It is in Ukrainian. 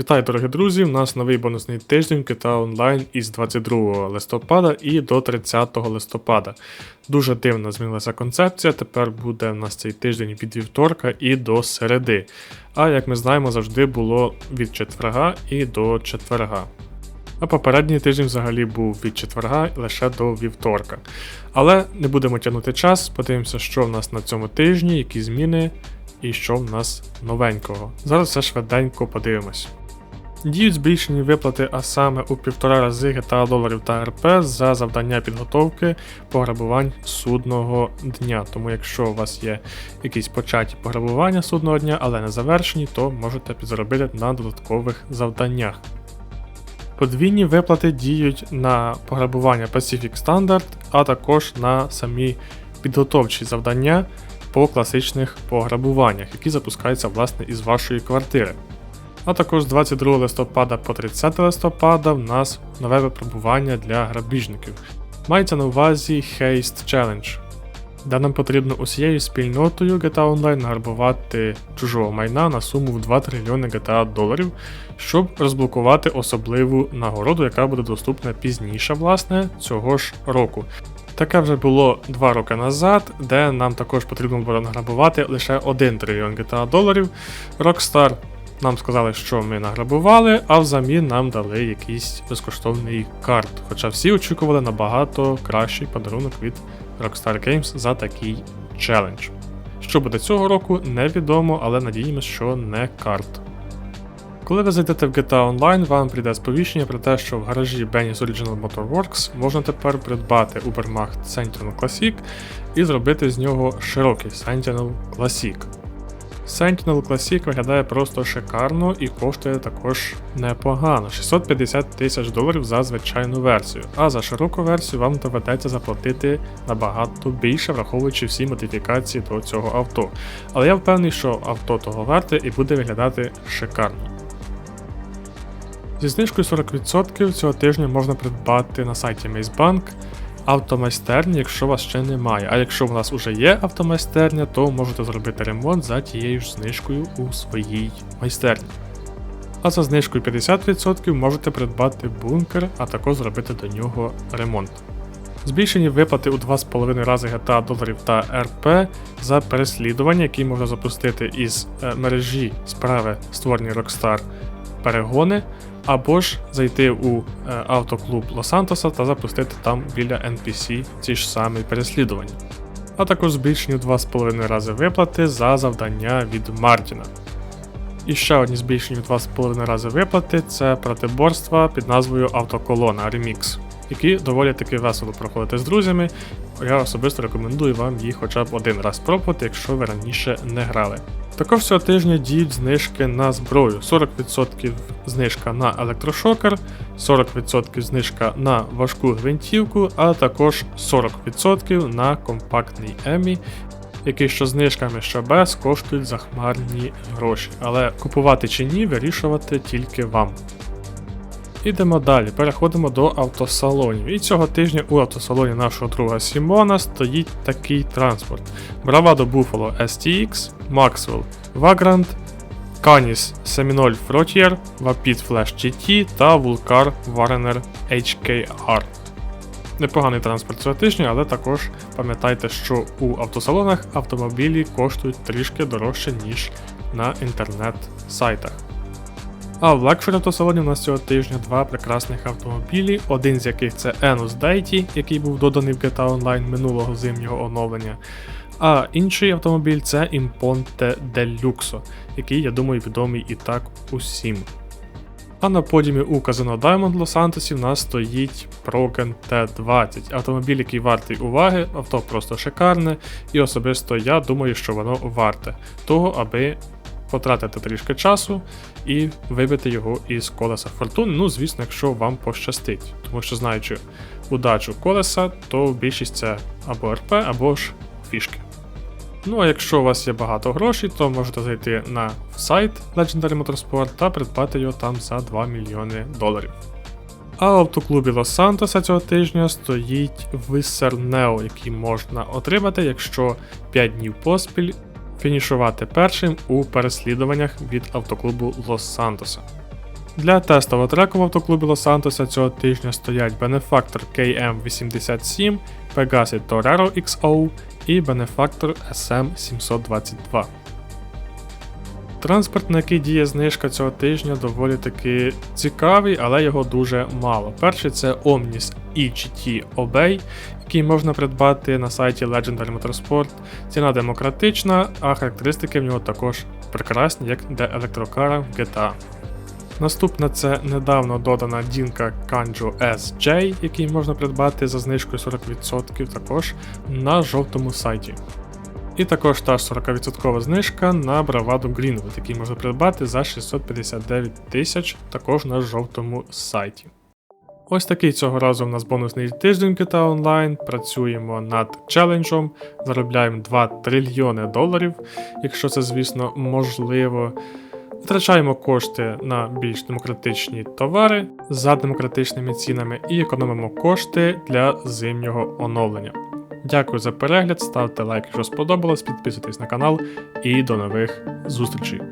Вітаю, дорогі друзі! У нас новий бонусний тиждень GTA Online із 22 листопада і до 30 листопада. Дуже дивно змінилася концепція. Тепер буде у нас цей тиждень від вівторка і до середи. А як ми знаємо, завжди було від четверга і до четверга. А попередній тиждень взагалі був від четверга лише до вівторка. Але не будемо тягнути час, подивимося, що в нас на цьому тижні, які зміни і що в нас новенького. Зараз все швиденько подивимось. Діють збільшені виплати, а саме у півтора рази GTA доларів та РП за завдання підготовки пограбувань судного дня. Тому якщо у вас є якісь початі пограбування судного дня, але не завершені, то можете підзаробити на додаткових завданнях. Подвійні виплати діють на пограбування Pacific Standard, а також на самі підготовчі завдання по класичних пограбуваннях, які запускаються власне із вашої квартири. А також з 22 листопада по 30 листопада в нас нове випробування для грабіжників. Мається на увазі Haste Challenge, де нам потрібно усією спільнотою GTA Online награбувати чужого майна на суму в 2 трильйони GTA доларів, щоб розблокувати особливу нагороду, яка буде доступна пізніше, власне, цього ж року. Таке вже було 2 роки назад, де нам також потрібно було награбувати лише 1 трильйон GTA доларів. Rockstar нам сказали, що ми награбували, а взамін нам дали якийсь безкоштовний карт. Хоча всі очікували набагато кращий подарунок від Rockstar Games за такий челендж. Що буде цього року, невідомо, але надіємося, що не карт. Коли ви зайдете в GTA Online, вам прийде сповіщення про те, що в гаражі Benny's Original Motorworks можна тепер придбати Ubermacht Sentinel Classic і зробити з нього широкий Sentinel Classic. Sentinel Classic виглядає просто шикарно і коштує також непогано 650 тисяч доларів за звичайну версію, а за широку версію вам доведеться заплатити набагато більше, враховуючи всі модифікації до цього авто. Але я впевнений, що авто того варте і буде виглядати шикарно. Зі знижкою 40% цього тижня можна придбати на сайті Mazebank автомайстерні, якщо у вас ще немає. А якщо у вас вже є автомайстерня, то можете зробити ремонт за тією ж знижкою у своїй майстерні. А за знижкою 50% можете придбати бункер, а також зробити до нього ремонт. Збільшені виплати у 2,5 рази GTA доларів та РП за переслідування, які можна запустити із е, мережі справи створені Rockstar перегони, або ж зайти у е, автоклуб Лос-Сантоса та запустити там біля NPC ці ж самі переслідування. А також збільшені в 2,5 рази виплати за завдання від Мартіна. І ще одні збільшені в 2,5 рази виплати це протиборства під назвою Автоколона Remix, які доволі таки весело проходити з друзями. Я особисто рекомендую вам їх хоча б один раз спробувати, якщо ви раніше не грали. Також цього тижня діють знижки на зброю: 40% знижка на електрошокер, 40% знижка на важку гвинтівку, а також 40% на компактний Емі, які що знижками, що без коштують захмарні гроші. Але купувати чи ні, вирішувати тільки вам. Ідемо далі, переходимо до автосалонів. І цього тижня у автосалоні нашого друга Сімона стоїть такий транспорт: Bravado Buffalo STX, Maxwell Vagrant, Canis Seminole Frontier, Vapid Flash GT та Vulcar Warner HKR. Непоганий транспорт цього тижня, але також пам'ятайте, що у автосалонах автомобілі коштують трішки дорожче, ніж на інтернет-сайтах. А в Luxury автосалоні у нас цього тижня два прекрасних автомобілі, один з яких це Enus Deity, який був доданий в GTA Online минулого зимнього оновлення. А інший автомобіль це Imponte Deluxo, який, я думаю, відомий і так усім. А на подіумі у Казино Diamond Лос-Сантосі в нас стоїть Progen T20, автомобіль, який вартий уваги, авто просто шикарне, і особисто я думаю, що воно варте того, аби потратити трішки часу і вибити його із колеса фортуни. Ну, звісно, якщо вам пощастить. Тому що, знаючи удачу колеса, то більшість це або РП, або ж фішки. Ну а якщо у вас є багато грошей, то можете зайти на сайт Legendary Motorsport та придбати його там за 2 мільйони доларів. А в автоклубі Лос-Сантоса цього тижня стоїть Висер Нео, який можна отримати, якщо 5 днів поспіль фінішувати першим у переслідуваннях від автоклубу Лос-Сантоса. Для тестового треку в автоклубі Лос-Сантоса цього тижня стоять бенефактор KM87, Pegasi Torero XO і бенефактор SM722. Транспорт, на який діє знижка цього тижня, доволі таки цікавий, але його дуже мало. Перший це Omnis EGT Obey, який можна придбати на сайті Legendary Motorsport. Ціна демократична, а характеристики в нього також прекрасні, як для електрокара в GTA. Наступна це недавно додана дінка Kanjo SJ, який можна придбати за знижкою 40% також на жовтому сайті. І також та ж 40% знижка на Bravado Greenwood, який можна придбати за 659 тисяч також на жовтому сайті. Ось такий цього разу в нас бонусний тиждень GTA Online. Працюємо над челенджем, заробляємо 2 трильйони доларів, якщо це, звісно, можливо. Витрачаємо кошти на більш демократичні товари за демократичними цінами і економимо кошти для зимнього оновлення. Дякую за перегляд, ставте лайк, якщо сподобалось, підписуйтесь на канал і до нових зустрічей.